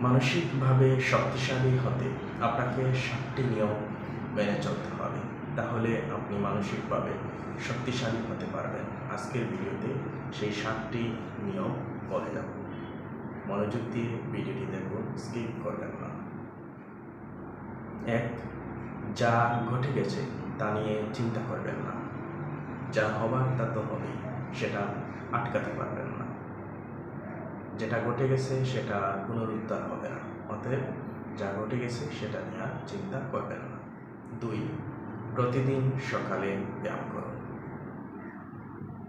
মানসিকভাবে শক্তিশালী হতে আপনাকে সাতটি নিয়ম মেনে চলতে হবে। তাহলে আপনি মানসিকভাবে শক্তিশালী হতে পারবেন। আজকের ভিডিওতে সেই সাতটি নিয়ম বলে যাব মনোযোগ দিয়ে ভিডিওটি দেখুন, স্কিপ করবেন না। এক, যা ঘটে গেছে তা নিয়ে চিন্তা করবেন না। যা হবার তা তো হবেই, সেটা আটকাতে পারবেন না। যেটা ঘটে গেছে সেটা পুনরুদ্ধার হবে না। অতএব যা ঘটে গেছে সেটা নিয়ে আর চিন্তা করবেন না। দুই, প্রতিদিন সকালে ব্যায়াম করুন।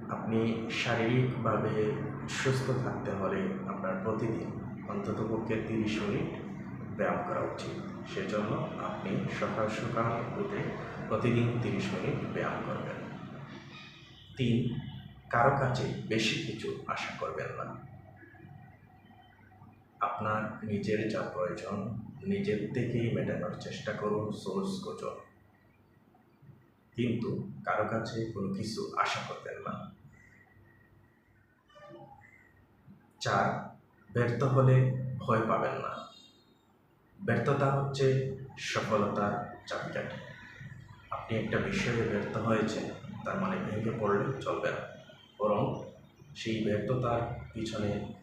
আপনি শারীরিকভাবে সুস্থ থাকতে হলে আপনার প্রতিদিন অন্ততপক্ষে তিরিশ মিনিট ব্যায়াম করা উচিত। সেজন্য আপনি সকাল সকাল উঠে প্রতিদিন তিরিশ মিনিট ব্যায়াম করবেন। তিন, কারও কাছে বেশি কিছু আশা করবেন না। আপনার নিজের যা প্রয়োজন, নিজের থেকেই মেটানোর চেষ্টা করুন সোর্স গোচর কিন্তু কারও কাছে কোনো কিছু আশা করবেন না। চার, ব্যর্থ হলে ভয় পাবেন না। ব্যর্থতা হচ্ছে সফলতার চাবিকাঠি। আপনি একটা বিষয়ে ব্যর্থ হয়েছেন, তার মানে ভেঙে পড়লে চলবে না। বরং সেই ব্যর্থতার পিছনে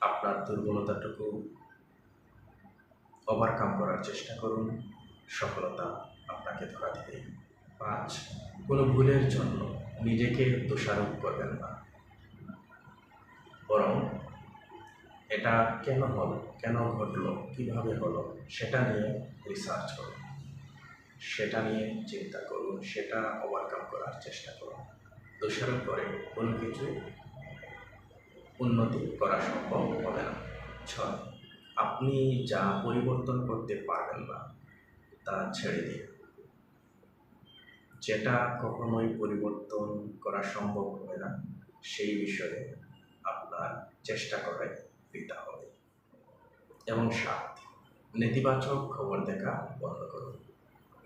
আপনার দুর্বলতাটুকু ওভারকাম করার চেষ্টা করুন। সফলতা আপনাকে ধরা দিবে পাঁচ কোনো ভুলের জন্য নিজেকে দোষারোপ করবেন না। বরং এটা কেন হলো, কেন ঘটলো, কীভাবে হলো, সেটা নিয়ে রিসার্চ করুন। সেটা নিয়ে চিন্তা করুন, সেটা ওভারকাম করার চেষ্টা করুন। দোষারোপ করে কোনো কিছুই উন্নতি করা সম্ভব হবে না। ছয়, আপনি যা পরিবর্তন করতে পারবেন না, তা ছেড়ে দিন। যেটা কখনোই পরিবর্তন করা সম্ভব হবে না, সেই বিষয়ে আপনার চেষ্টা করে দিতে হবে। এবং সাত, নেতিবাচক খবর দেখা বন্ধ করুন।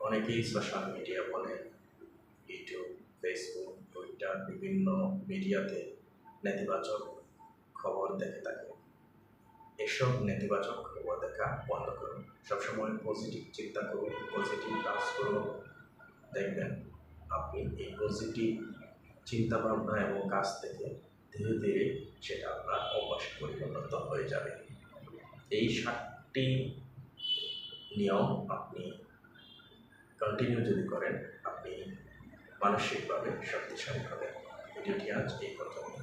অনেকেই সোশ্যাল মিডিয়া বলেন ইউটিউব, ফেসবুক, টুইটার, বিভিন্ন মিডিয়াতে নেতিবাচক খবর দেখে থাকে। এসব নেতিবাচক খবর দেখা বন্ধ করুন। সবসময় পজিটিভ চিন্তা করুন পজিটিভ কাজ করুন। দেখবেন আপনি এই পজিটিভ চিন্তা ভাবনা এবং কাজ থেকে ধীরে ধীরে সেটা আপনার অভ্যাসে পরিণত হয়ে যাবে। এই সাতটি নিয়ম আপনি কন্টিনিউ যদি করেন, আপনি মানসিকভাবে শক্তিশালী হবেন। ভিডিওটি আজ এই পর্যন্ত।